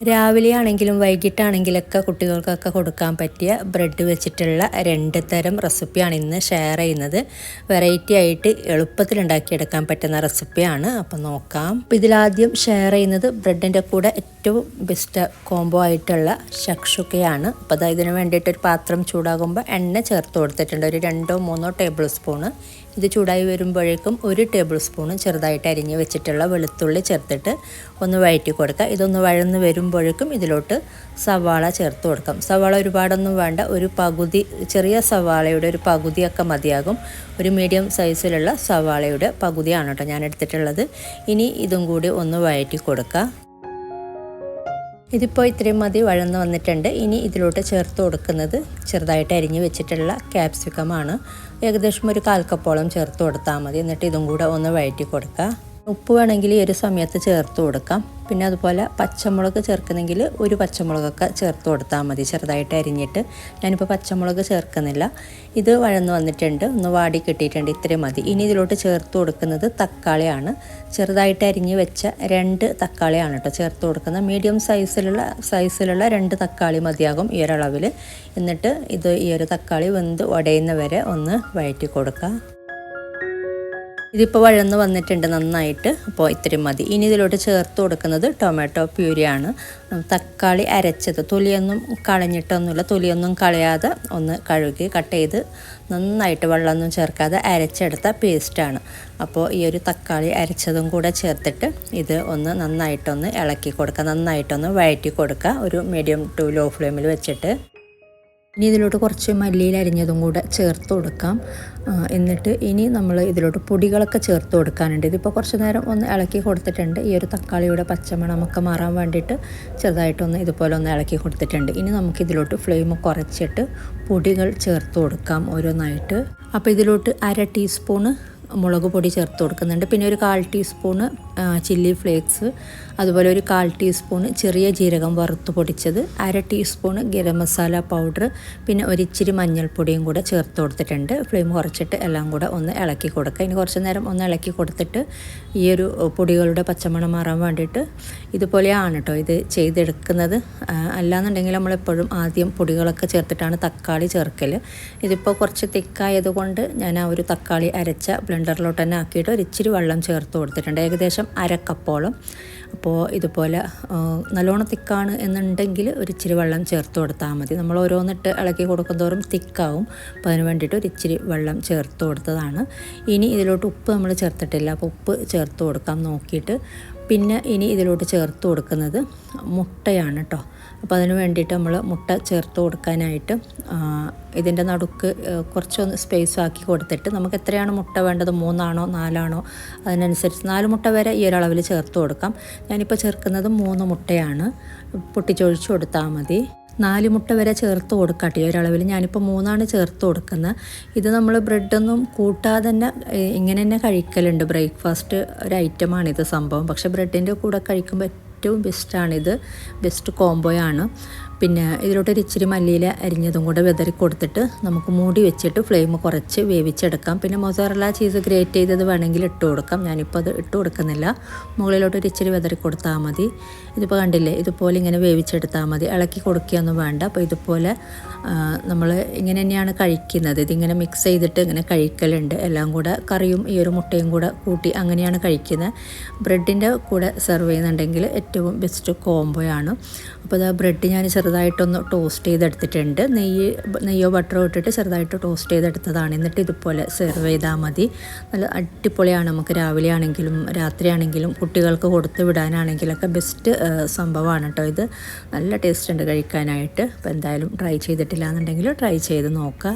രാവിലെ ആണെങ്കിലും വൈകിട്ടാണെങ്കിലൊക്കെ കുട്ടികൾക്കൊക്കെ കൊടുക്കാൻ പറ്റിയ ബ്രെഡ് വെച്ചിട്ടുള്ള രണ്ട് തരം റെസിപ്പിയാണ് ഇന്ന് ഷെയർ ചെയ്യുന്നത്. വെറൈറ്റി ആയിട്ട് എളുപ്പത്തിൽ ഉണ്ടാക്കിയെടുക്കാൻ പറ്റുന്ന റെസിപ്പിയാണ്. അപ്പോൾ നോക്കാം. അപ്പോൾ ഇതിലാദ്യം ഷെയർ ചെയ്യുന്നത് ബ്രെഡിന്റെ കൂടെ ഏറ്റവും ബെസ്റ്റ് കോംബോ ആയിട്ടുള്ള ഷക്ഷുക്കയാണ് അപ്പോൾ അതായത് ഇതിന് വേണ്ടിയിട്ട് ഒരു പാത്രം ചൂടാകുമ്പോൾ എണ്ണ ചേർത്ത് കൊടുത്തിട്ടുണ്ട്. ഒരു രണ്ടോ മൂന്നോ ടേബിൾ സ്പൂണ് ഇത് ചൂടായി വരുമ്പോഴേക്കും ഒരു ടേബിൾ സ്പൂൺ ചെറുതായിട്ട് അരിഞ്ഞ് വെച്ചിട്ടുള്ള വെളുത്തുള്ളി ചേർത്തിട്ട് ഒന്ന് വഴറ്റി കൊടുക്കുക. ഇതൊന്ന് വഴന്ന് വരുമ്പോഴേക്കും ഇതിലോട്ട് സവാള ചേർത്ത് കൊടുക്കാം. സവാള ഒരുപാടൊന്നും വേണ്ട. ഒരു പകുതി ചെറിയ സവാളയുടെ ഒരു പകുതിയൊക്കെ മതിയാകും. ഒരു മീഡിയം സൈസിലുള്ള സവാളയുടെ പകുതിയാണ് കേട്ടോ ഞാൻ എടുത്തിട്ടുള്ളത്. ഇനി ഇതും കൂടി ഒന്ന് വഴറ്റി കൊടുക്കുക. ഇതിപ്പോൾ ഇത്രയും മതി വഴന്ന് വന്നിട്ടുണ്ട്. ഇനി ഇതിലോട്ട് ചേർത്ത് കൊടുക്കുന്നത് ചെറുതായിട്ട് അരിഞ്ഞ് വെച്ചിട്ടുള്ള ക്യാപ്സിക്കമാണ് ഏകദേശം ഒരു കാൽക്കപ്പോളം ചേർത്ത് കൊടുത്താൽ മതി. എന്നിട്ട് ഇതും കൂടെ ഒന്ന് വഴറ്റി കൊടുക്കുക ഉപ്പ് വേണമെങ്കിൽ ഈ ഒരു സമയത്ത് ചേർത്ത് കൊടുക്കാം. പിന്നെ അതുപോലെ പച്ചമുളക് ചേർക്കുന്നെങ്കിൽ ഒരു പച്ചമുളകൊക്കെ ചേർത്ത് കൊടുത്താൽ മതി. ചെറുതായിട്ട് അരിഞ്ഞിട്ട്. ഞാനിപ്പോൾ പച്ചമുളക് ചേർക്കുന്നില്ല. ഇത് വഴന്ന് വന്നിട്ടുണ്ട്. ഒന്ന് വാടി കിട്ടിയിട്ടുണ്ട്. ഇത്രയും മതി. ഇനി ഇതിലോട്ട് ചേർത്ത് കൊടുക്കുന്നത് തക്കാളിയാണ്. ചെറുതായിട്ട് അരിഞ്ഞ് വെച്ച രണ്ട് തക്കാളിയാണ് കേട്ടോ ചേർത്ത് കൊടുക്കുന്നത്. മീഡിയം സൈസിലുള്ള സൈസിലുള്ള രണ്ട് തക്കാളി മതിയാകും ഈ ഒരളവിൽ എന്നിട്ട് ഇത് ഈ ഒരു തക്കാളി വെന്ത് ഉടയുന്നവരെ ഒന്ന് വഴറ്റി കൊടുക്കുക ഇതിപ്പോൾ വഴന്ന് വന്നിട്ടുണ്ട് നന്നായിട്ട്. അപ്പോൾ ഇത്രയും മതി. ഇനി ഇതിലോട്ട് ചേർത്ത് കൊടുക്കുന്നത് ടൊമാറ്റോ പ്യൂരിയാണ്. തക്കാളി അരച്ചത്. തൊലിയൊന്നും കളഞ്ഞിട്ടൊന്നുമില്ല. തൊലിയൊന്നും കളയാതെ ഒന്ന് കഴുകി കട്ട് ചെയ്ത് നന്നായിട്ട് വെള്ളമൊന്നും ചേർക്കാതെ അരച്ചെടുത്ത പേസ്റ്റാണ്. അപ്പോൾ ഈ ഒരു തക്കാളി അരച്ചതും കൂടെ ചേർത്തിട്ട് ഇത് ഒന്ന് നന്നായിട്ടൊന്ന് ഇളക്കി കൊടുക്കുക. നന്നായിട്ടൊന്ന് വഴറ്റി കൊടുക്കുക. ഒരു മീഡിയം ടു ലോ ഫ്ലെയിമിൽ വെച്ചിട്ട്. ഇനി ഇതിലോട്ട് കുറച്ച് മല്ലിയിൽ അരിഞ്ഞതും കൂടെ ചേർത്ത് കൊടുക്കാം. എന്നിട്ട് ഇനി നമ്മൾ ഇതിലോട്ട് പൊടികളൊക്കെ ചേർത്ത് കൊടുക്കാനുണ്ട്. ഇതിപ്പോൾ കുറച്ച് നേരം ഒന്ന് ഇളക്കി കൊടുത്തിട്ടുണ്ട്. ഈ ഒരു തക്കാളിയുടെ പച്ചമണമൊക്കെ മാറാൻ വേണ്ടിയിട്ട് ചെറുതായിട്ടൊന്ന് ഇതുപോലെ ഒന്ന് ഇളക്കി കൊടുത്തിട്ടുണ്ട്. ഇനി നമുക്ക് ഇതിലോട്ട് ഫ്ലെയിം കുറച്ചിട്ട് പൊടികൾ ചേർത്ത് കൊടുക്കാം ഓരോന്നായിട്ട്. അപ്പോൾ ഇതിലോട്ട് അര ടീസ്പൂണ് മുളക് പൊടി ചേർത്ത് കൊടുക്കുന്നുണ്ട്. പിന്നെ ഒരു കാൽ ടീസ്പൂണ് ചില്ലി ഫ്ലേക്സ് അതുപോലെ ഒരു കാൽ ടീസ്പൂണ് ചെറിയ ജീരകം വറുത്ത് പൊടിച്ചത് അര ടീസ്പൂണ് ഗരം മസാല പൗഡർ പിന്നെ ഒരിച്ചിരി മഞ്ഞൾപ്പൊടിയും കൂടെ ചേർത്ത് കൊടുത്തിട്ടുണ്ട്. ഫ്ലെയിം കുറച്ചിട്ട് എല്ലാം കൂടെ ഒന്ന് ഇളക്കി കൊടുക്കുക. ഇനി കുറച്ച് നേരം ഒന്ന് ഇളക്കി കൊടുത്തിട്ട് ഈ ഒരു പൊടികളുടെ പച്ചമണം മാറാൻ വേണ്ടിയിട്ട് ഇതുപോലെയാണ് കേട്ടോ ഇത് ചെയ്തെടുക്കുന്നത്. അല്ലാന്നുണ്ടെങ്കിൽ നമ്മളെപ്പോഴും ആദ്യം പൊടികളൊക്കെ ചേർത്തിട്ടാണ് തക്കാളി ചേർക്കൽ ഇതിപ്പോൾ കുറച്ച് തിക്കായതുകൊണ്ട് ഞാൻ ആ ഒരു തക്കാളി അരച്ച ബ്ലെൻഡറിലോട്ട് തന്നെ ആക്കിയിട്ട് ഒരു ഇച്ചിരി വെള്ളം ചേർത്ത് കൊടുത്തിട്ടുണ്ട്. ഏകദേശം അരക്കപ്പോളം അപ്പോൾ ഇതുപോലെ നല്ലോണം തിക്കാണ് എന്നുണ്ടെങ്കിൽ ഒരു ഇച്ചിരി വെള്ളം ചേർത്ത് കൊടുത്താൽ മതി. നമ്മൾ ഓരോന്നിട്ട് ഇളക്കി കൊടുക്കുന്തോറും തിക്കാവും. അപ്പോൾ അതിന് വേണ്ടിയിട്ട് ഒരു ഇച്ചിരി വെള്ളം ചേർത്ത് കൊടുത്തതാണ്. ഇനി ഇതിലോട്ട് ഉപ്പ് നമ്മൾ ചേർത്തിട്ടില്ല. അപ്പോൾ ഉപ്പ് ചേർത്ത് കൊടുക്കാം നോക്കിയിട്ട്. പിന്നെ ഇനി ഇതിലോട്ട് ചേർത്ത് കൊടുക്കുന്നത് മുട്ടയാണ് കേട്ടോ അപ്പോൾ അതിന് വേണ്ടിയിട്ട് നമ്മൾ മുട്ട ചേർത്ത് കൊടുക്കാനായിട്ട് ഇതിന്റെ നടുക്ക് കുറച്ചൊന്ന് സ്പേസ് ആക്കി കൊടുത്തിട്ട് നമുക്ക് എത്രയാണ് മുട്ട വേണ്ടത്? മൂന്നാണോ? നാലാണോ? അതിനനുസരിച്ച് നാല് മുട്ട വരെ ഈ ഒരളവിൽ ചേർത്ത് കൊടുക്കാം. ഞാനിപ്പോൾ ചേർക്കുന്നത് മൂന്ന് മുട്ടയാണ്. പൊട്ടിച്ചൊഴിച്ച് കൊടുത്താൽ മതി. നാല് മുട്ട വരെ ചേർത്ത് കൊടുക്കട്ടെ ഈ ഒരളവിൽ ഞാനിപ്പോൾ മൂന്നാണ് ചേർത്ത് കൊടുക്കുന്നത്. ഇത് നമ്മൾ ബ്രെഡൊന്നും കൂട്ടാതെ തന്നെ ഇങ്ങനെ തന്നെ കഴിക്കലുണ്ട്. ബ്രേക്ക്ഫാസ്റ്റ് ഒരു ഐറ്റമാണ് ഇത് സംഭവം. പക്ഷേ ബ്രെഡിന്റെ കൂടെ കഴിക്കുമ്പോൾ ഏറ്റവും ബെസ്റ്റാണിത്. ബെസ്റ്റ് കോംബോയാണ്. പിന്നെ ഇതിലോട്ടൊരു ഇച്ചിരി മല്ലിയില അരിഞ്ഞതും കൂടെ വിതറി കൊടുത്തിട്ട് നമുക്ക് മൂടി വെച്ചിട്ട് ഫ്ലെയിം കുറച്ച് വേവിച്ചെടുക്കാം. പിന്നെ മൊസറല ചീസ് ഗ്രേറ്റ് ചെയ്തത് വേണമെങ്കിൽ ഇട്ട് കൊടുക്കാം. ഞാനിപ്പോൾ അത് ഇട്ട് കൊടുക്കുന്നില്ല. മുകളിലോട്ടൊരു ഇച്ചിരി വിതറി കൊടുത്താൽ മതി. ഇതിപ്പോൾ കണ്ടില്ലേ ഇതുപോലെ ഇങ്ങനെ വേവിച്ചെടുത്താൽ മതി. ഇളക്കി കൊടുക്കുകയൊന്നും വേണ്ട. അപ്പോൾ ഇതുപോലെ നമ്മൾ ഇങ്ങനെ തന്നെയാണ് കഴിക്കുന്നത്. ഇതിങ്ങനെ മിക്സ് ചെയ്തിട്ട് ഇങ്ങനെ കഴിക്കലുണ്ട്. എല്ലാം കൂടെ കറിയും ഈ ഒരു മുട്ടയും കൂടെ കൂട്ടി അങ്ങനെയാണ് കഴിക്കുന്നത്. ബ്രെഡിന്റെ കൂടെ സെർവ് ചെയ്യുന്നുണ്ടെങ്കിൽ ഏറ്റവും ബെസ്റ്റ് കോംബോയാണ് അപ്പോൾ അത് ബ്രെഡ് ഞാൻ ചെറുതായിട്ടൊന്ന് ടോസ്റ്റ് ചെയ്തെടുത്തിട്ടുണ്ട്. നെയ്യ് നെയ്യോ ബട്ടറോ ഇട്ടിട്ട് ചെറുതായിട്ട് ടോസ്റ്റ് ചെയ്തെടുത്തതാണ്. എന്നിട്ട് ഇതുപോലെ സെർവ് ചെയ്താൽ മതി. നല്ല അടിപൊളിയാണ് നമുക്ക് രാവിലെ ആണെങ്കിലും രാത്രിയാണെങ്കിലും കുട്ടികൾക്ക് കൊടുത്ത് വിടാനാണെങ്കിലൊക്കെ ബെസ്റ്റ് സംഭവമാണ് കേട്ടോ ഇത്. നല്ല ടേസ്റ്റ് ഉണ്ട് കഴിക്കാനായിട്ട്. അപ്പോൾ എന്തായാലും ട്രൈ ചെയ്തിട്ടില്ല എന്നുണ്ടെങ്കിൽ ട്രൈ ചെയ്ത് നോക്കുക.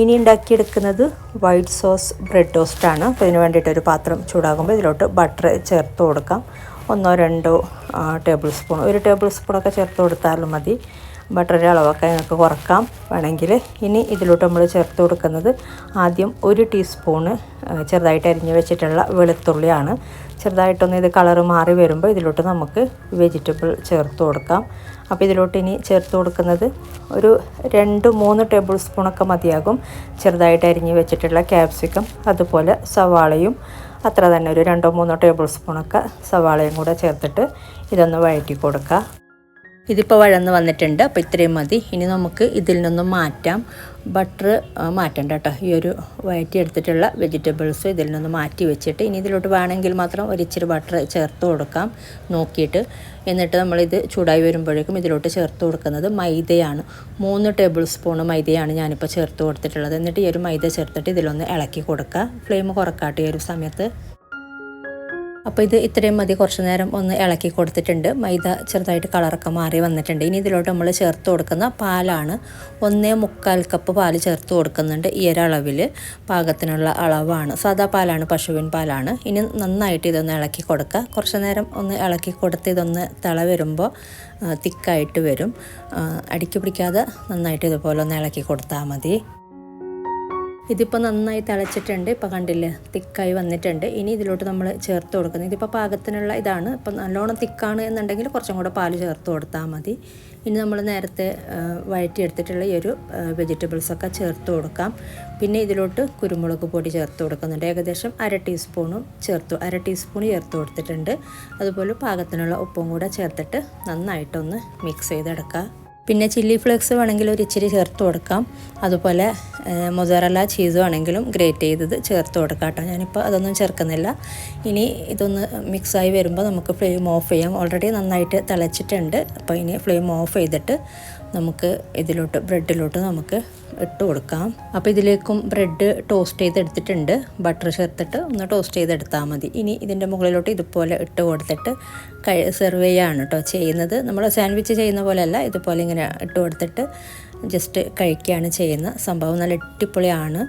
ഇനി ഉണ്ടാക്കിയെടുക്കുന്നത് വൈറ്റ് സോസ് ബ്രെഡ് ടോസ്റ്റാണ് അപ്പോൾ ഇതിന് വേണ്ടിയിട്ട് ഒരു പാത്രം ചൂടാകുമ്പോൾ ഇതിലോട്ട് ബട്ടർ ചേർത്ത് കൊടുക്കാം. ഒന്നോ രണ്ടോ ടേബിൾ സ്പൂൺ ഒരു ടേബിൾ സ്പൂണൊക്കെ ചേർത്ത് കൊടുത്താലും മതി. ബട്ടറിന്റെ അളവൊക്കെ നിങ്ങൾക്ക് കുറക്കാം. വേണമെങ്കിൽ ഇനി ഇതിലോട്ട് നമ്മൾ ചേർത്ത് കൊടുക്കുന്നത് ആദ്യം ഒരു ടീസ്പൂണ് ചെറുതായിട്ട് അരിഞ്ഞ് വെച്ചിട്ടുള്ള വെളുത്തുള്ളിയാണ്. ചെറുതായിട്ടൊന്ന് ഇത് കളറ് മാറി വരുമ്പോൾ ഇതിലോട്ട് നമുക്ക് വെജിറ്റബിൾ ചേർത്ത് കൊടുക്കാം. അപ്പോൾ ഇതിലോട്ട് ഇനി ചേർത്ത് കൊടുക്കുന്നത് ഒരു രണ്ട് മൂന്ന് ടേബിൾ സ്പൂണൊക്കെ മതിയാകും. ചെറുതായിട്ട് അരിഞ്ഞ് വെച്ചിട്ടുള്ള ക്യാപ്സിക്കം അതുപോലെ സവാളയും അത്ര തന്നെ ഒരു രണ്ടോ മൂന്നോ ടേബിൾ സ്പൂണൊക്കെ സവാളയും കൂടെ ചേർത്തിട്ട് ഇതൊന്ന് വഴറ്റി കൊടുക്കുക. ഇതിപ്പോൾ വഴന്ന് വന്നിട്ടുണ്ട്. അപ്പോൾ ഇത്രയും മതി. ഇനി നമുക്ക് ഇതിൽ നിന്നും മാറ്റാം. ബട്ടർ മാറ്റണ്ട കേട്ടോ. ഈ ഒരു വയറ്റി എടുത്തിട്ടുള്ള വെജിറ്റബിൾസ് ഇതിൽ നിന്ന് മാറ്റി വെച്ചിട്ട് ഇനി ഇതിലോട്ട് വേണമെങ്കിൽ മാത്രം ഒരു ഇച്ചിരി ബട്ടർ ചേർത്ത് കൊടുക്കാം. നോക്കിയിട്ട്. എന്നിട്ട് നമ്മളിത് ചൂടായി വരുമ്പോഴേക്കും ഇതിലോട്ട് ചേർത്ത് കൊടുക്കുന്നത് മൈദയാണ്. മൂന്ന് ടേബിൾ സ്പൂൺ മൈദയാണ് ഞാനിപ്പോൾ ചേർത്ത് കൊടുത്തിട്ടുള്ളത്. എന്നിട്ട് ഈ ഒരു മൈദ ചേർത്തിട്ട് ഇതിലൊന്ന് ഇളക്കി കൊടുക്കുക. ഫ്ലെയിം കുറക്കാട്ട് ഈ ഒരു സമയത്ത്. അപ്പോൾ ഇത് ഇത്രയും മതി. കുറച്ച് നേരം ഒന്ന് ഇളക്കി കൊടുത്തിട്ടുണ്ട്. മൈദ ചെറുതായിട്ട് കളറൊക്കെ മാറി വന്നിട്ടുണ്ട്. ഇനി ഇതിലോട്ട് നമ്മൾ ചേർത്ത് കൊടുക്കുന്ന പാലാണ് ഒന്നേ മുക്കാൽ കപ്പ് പാൽ ചേർത്ത് കൊടുക്കുന്നുണ്ട് ഈ ഒരളവിൽ പാകത്തിനുള്ള അളവാണ്. സാദാ പാലാണ് പശുവിൻ പാലാണ്. ഇനി നന്നായിട്ട് ഇതൊന്ന് ഇളക്കി കൊടുക്കുക. കുറച്ച് നേരം ഒന്ന് ഇളക്കി കൊടുത്ത് ഇതൊന്ന് തിള വരുമ്പോൾ തിക്കായിട്ട് വരും. അടിക്ക് പിടിക്കാതെ നന്നായിട്ട് ഇതുപോലെ ഒന്ന് ഇളക്കി കൊടുത്താൽ മതി. ഇതിപ്പോൾ നന്നായി തിളച്ചിട്ടുണ്ട്. ഇപ്പോൾ കണ്ടില്ലേ? തിക്കായി വന്നിട്ടുണ്ട്. ഇനി ഇതിലോട്ട് നമ്മൾ ചേർത്ത് കൊടുക്കുന്നത് ഇതിപ്പോൾ പാകത്തിനുള്ള ഇതാണ്. ഇപ്പം നല്ലോണം തിക്കാണ് എന്നുണ്ടെങ്കിൽ കുറച്ചും കൂടെ പാൽ ചേർത്ത് കൊടുത്താൽ മതി. ഇനി നമ്മൾ നേരത്തെ വഴറ്റിയെടുത്തിട്ടുള്ള ഈ ഒരു വെജിറ്റബിൾസൊക്കെ ചേർത്ത് കൊടുക്കാം. പിന്നെ ഇതിലോട്ട് കുരുമുളക് പൊടി ചേർത്ത് കൊടുക്കുന്നുണ്ട്. ഏകദേശം അര ടീസ്പൂണും ചേർത്തു അര ടീസ്പൂൺ ചേർത്ത് കൊടുത്തിട്ടുണ്ട്. അതുപോലെ പാകത്തിനുള്ള ഉപ്പും കൂടെ ചേർത്തിട്ട് നന്നായിട്ടൊന്ന് മിക്സ് ചെയ്തെടുക്കുക പിന്നെ ചില്ലി ഫ്ലേക്സ് വേണമെങ്കിൽ ഒരു ഇച്ചിരി ചേർത്ത് കൊടുക്കാം. അതുപോലെ മൊസറല ചീസ് വേണമെങ്കിലും ഗ്രേറ്റ് ചെയ്തത് ചേർത്ത് കൊടുക്കാം കേട്ടോ. ഞാനിപ്പോൾ അതൊന്നും ചേർക്കുന്നില്ല. ഇനി ഇതൊന്ന് മിക്സായി വരുമ്പോൾ നമുക്ക് ഫ്ലെയിം ഓഫ് ചെയ്യാം. ഓൾറെഡി നന്നായിട്ട് തിളച്ചിട്ടുണ്ട്. അപ്പോൾ ഇനി ഫ്ലെയിം ഓഫ് ചെയ്തിട്ട് നമുക്ക് ഇതിലോട്ട് ബ്രെഡിലോട്ട് നമുക്ക് ഇട്ട് കൊടുക്കാം. അപ്പോൾ ഇതിലേക്കും ബ്രെഡ് ടോസ്റ്റ് ചെയ്തെടുത്തിട്ടുണ്ട്. ബട്ടർ ചേർത്തിട്ട് ഒന്ന് ടോസ്റ്റ് ചെയ്തെടുത്താൽ മതി. ഇനി ഇതിന്റെ മുകളിലോട്ട് ഇതുപോലെ ഇട്ട് കൊടുത്തിട്ട് കഴി സെർവ് ചെയ്യാണ് കേട്ടോ ചെയ്യുന്നത്. നമ്മൾ സാൻഡ്വിച്ച് ചെയ്യുന്ന പോലെയല്ല ഇതുപോലെ ഇങ്ങനെ ഇട്ട് കൊടുത്തിട്ട് ജസ്റ്റ് കഴിക്കുകയാണ് ചെയ്യുന്ന സംഭവം നല്ല അടിപൊളിയാണ്.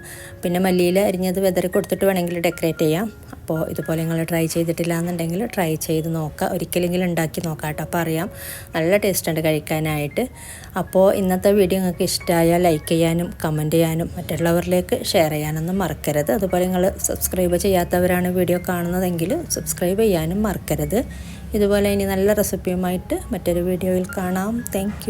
പിന്നെ മല്ലിയിൽ അരിഞ്ഞത് വെതറി കൊടുത്തിട്ട് വേണമെങ്കിൽ ഡെക്കറേറ്റ് ചെയ്യാം. അപ്പോൾ ഇതുപോലെ നിങ്ങൾ ട്രൈ ചെയ്തിട്ടില്ല എന്നുണ്ടെങ്കിൽ ട്രൈ ചെയ്ത് നോക്കുക. ഒരിക്കലെങ്കിലും ഉണ്ടാക്കി നോക്കാം കേട്ടോ. അപ്പോൾ അറിയാം നല്ല ടേസ്റ്റ് ഉണ്ട് കഴിക്കാനായിട്ട്. അപ്പോൾ ഇന്നത്തെ വീഡിയോ നിങ്ങൾക്ക് ഇഷ്ടമായാൽ ലൈക്ക് ചെയ്യാനും കമന്റ് ചെയ്യാനും മറ്റുള്ളവരിലേക്ക് ഷെയർ ചെയ്യാനൊന്നും മറക്കരുത്. അതുപോലെ നിങ്ങൾ സബ്സ്ക്രൈബ് ചെയ്യാത്തവരാണ് വീഡിയോ കാണുന്നതെങ്കിൽ സബ്സ്ക്രൈബ് ചെയ്യാനും മറക്കരുത്. ഇതുപോലെ ഇനി നല്ല റെസിപ്പിയുമായിട്ട് മറ്റൊരു വീഡിയോയിൽ കാണാം. താങ്ക്